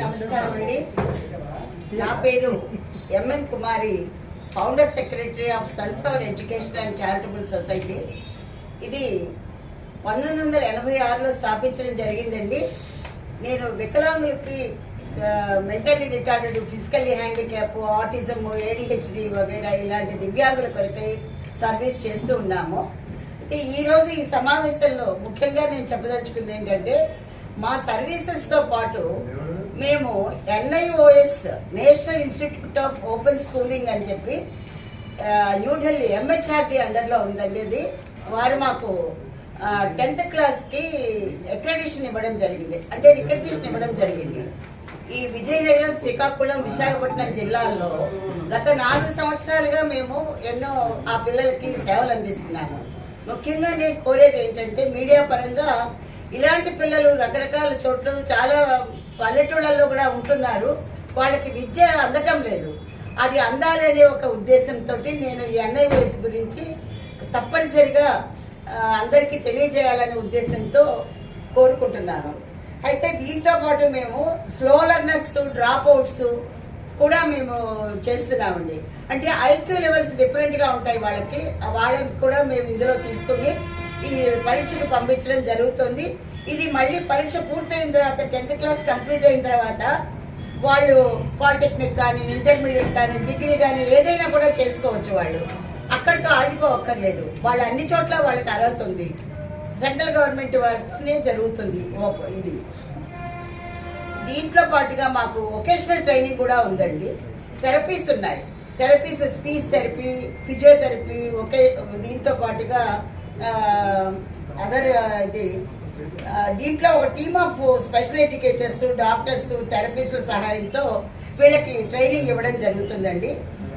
నమస్కారం అండి. నా పేరు M N Kumari founder secretary of sunflower education and charitable society. ఇది పంతొమ్మిది వందల ఎనభై ఆరులో స్థాపించడం జరిగిందండి. నేను వికలాంగులకి mentally retarded physically handicap autism ADHD వగైరా ఇలాంటి దివ్యాంగుల కొరకై సర్వీస్ చేస్తూ ఉన్నాము. అయితే ఈ ఈ సమావేశంలో ముఖ్యంగా నేను చెప్పదలుచుకుంది ఏంటంటే మా సర్వీసెస్తో పాటు మేము NIOS national institute of open schooling అని చెప్పి న్యూఢిల్లీ ఎంహెచ్ఆర్డి అండర్లో ఉందండి ఇది. వారు మాకు టెన్త్ క్లాస్కి అక్రెడిషన్ ఇవ్వడం జరిగింది. అంటే రికగ్నిషన్ ఇవ్వడం జరిగింది. ఈ విజయనగరం శ్రీకాకుళం విశాఖపట్నం జిల్లాల్లో గత నాలుగు సంవత్సరాలుగా మేము ఎన్నో ఆ పిల్లలకి సేవలు అందిస్తున్నాము. ముఖ్యంగా నేను కోరేది ఏంటంటే మీడియా పరంగా ఇలాంటి పిల్లలు రకరకాల చోట్ల చాలా పల్లెటూళ్ళల్లో కూడా ఉంటున్నారు. వాళ్ళకి విద్య అందటం లేదు. అది అందాలనే ఒక ఉద్దేశంతో నేను ఈ ఎన్ఐఓఎస్ గురించి తప్పనిసరిగా అందరికీ తెలియజేయాలనే ఉద్దేశంతో కోరుకుంటున్నాను. అయితే దీంతో పాటు మేము స్లో లర్నర్స్ డ్రాప్ అవుట్స్ కూడా మేము చేస్తున్నామండి అంటే ఐక్యూ లెవెల్స్ డిఫరెంట్గా ఉంటాయి వాళ్ళకి. వాళ్ళకి కూడా మేము ఇందులో తీసుకుని ఈ పరీక్షకు పంపించడం జరుగుతుంది. ఇది మళ్ళీ పరీక్ష పూర్తయిన తర్వాత టెన్త్ క్లాస్ కంప్లీట్ అయిన తర్వాత వాళ్ళు పాలిటెక్నిక్ కానీ ఇంటర్మీడియట్ కానీ డిగ్రీ కానీ ఏదైనా కూడా చేసుకోవచ్చు వాళ్ళు. అక్కడితో ఆగిపోవక్కర్లేదు. వాళ్ళ అన్ని చోట్ల వాళ్ళకి అర్హత ఉంది. సెంట్రల్ గవర్నమెంట్ వారితోనే జరుగుతుంది ఇది. దీంట్లో పాటుగా మాకు వొకేషనల్ ట్రైనింగ్ కూడా ఉందండి. థెరపీస్ ఉన్నాయి. థెరపీస్ స్పీచ్ థెరపీ ఫిజియోథెరపీ ఒకే దీంతో పాటుగా అదర్ ఇది దీంట్లో ఒక team of special educators doctors థెరపీస్ల సహాయంతో వీళ్ళకి ట్రైనింగ్ ఇవ్వడం జరుగుతుందండి.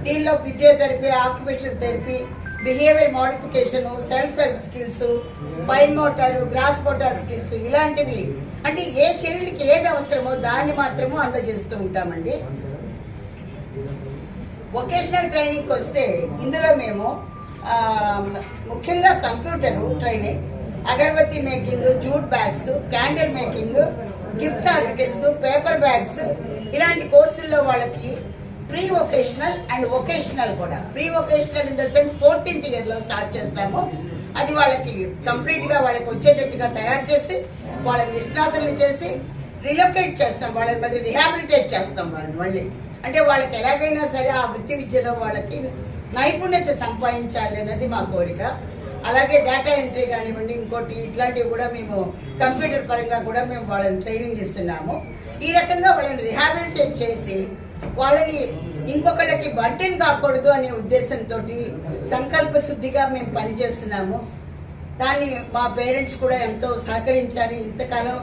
దీనిలో physiotherapy occupation therapy behaviour modification self help skills fine motor gross motor skills ఇలాంటివి. అంటే ఏ చైల్డ్కి ఏది అవసరమో దాన్ని మాత్రము అందజేస్తూ ఉంటామండి. వొకేషనల్ ట్రైనింగ్ వస్తే ఇందులో మేము ముఖ్యంగా computer training agarbatti making jute bags candle making gift articles paper bags ఇలాంటి కోర్సుల్లో వాళ్ళకి ప్రీ వొకేషనల్ అండ్ వొకేషనల్ కూడా. Pre vocational in the sense fourteenth ఇయర్లో స్టార్ట్ చేస్తాము. అది వాళ్ళకి కంప్లీట్గా వాళ్ళకి వచ్చేటట్టుగా తయారు చేసి వాళ్ళని నిష్ణాతులు చేసి రిలొకేట్ చేస్తాం. వాళ్ళని మళ్ళీ రిహాబిలిటేట్ చేస్తాం వాళ్ళని మళ్ళీ. అంటే వాళ్ళకి ఎలాగైనా సరే ఆ వృత్తి విద్యలో వాళ్ళకి నైపుణ్యత సంపాదించాలి అన్నది మా కోరిక. అలాగే డేటా ఎంట్రీ కానివ్వండి ఇంకోటి ఇట్లాంటివి కూడా మేము కంప్యూటర్ పరంగా కూడా మేము వాళ్ళని ట్రైనింగ్ ఇస్తున్నాము. ఈ రకంగా వాళ్ళని రిహాబిలిటేట్ చేసి వాళ్ళని ఇంకొకళ్ళకి బర్డెన్ కాకూడదు అనే ఉద్దేశంతో సంకల్ప శుద్ధిగా మేము పనిచేస్తున్నాము. దాన్ని మా పేరెంట్స్ కూడా ఎంతో సహకరించారు. ఇంతకాలం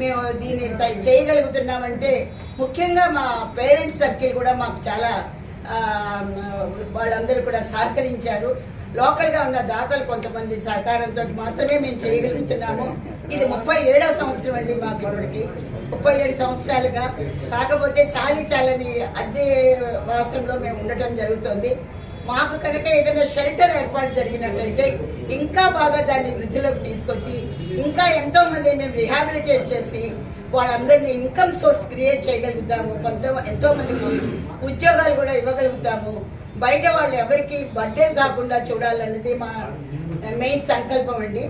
మేము దీన్ని చేయగలుగుతున్నామంటే ముఖ్యంగా మా పేరెంట్స్ సర్కిల్ కూడా మాకు చాలా వాళ్ళందరూ కూడా సహకరించారు. లోకల్గా ఉన్న దాతలు కొంతమంది సహకారంతో మాత్రమే మేము చేయగలుగుతున్నాము. ఇది ముప్పై ఏడవ సంవత్సరం అండి మాకు ఇప్పటికి. ముప్పై ఏడు సంవత్సరాలుగా. కాకపోతే చాలి చాలని అద్దె వాసంలో మేము ఉండటం జరుగుతుంది. మాకు కనుక ఏదైనా షెల్టర్ ఏర్పాటు జరిగినట్లయితే ఇంకా బాగా దాన్ని వృద్ధిలోకి తీసుకొచ్చి ఇంకా ఎంతో మంది మేము రిహాబిలిటేట్ చేసి వాళ్ళందరినీ ఇన్కమ్ సోర్స్ క్రియేట్ చేయగలుగుతాము. కొంత ఎంతో మందికి ఉద్యోగాలు కూడా ఇవ్వగలుగుతాము. బయట వాళ్ళు ఎవరికి బర్డెన్ కాకుండా చూడాలన్నది మా మెయిన్ సంకల్పం అండి.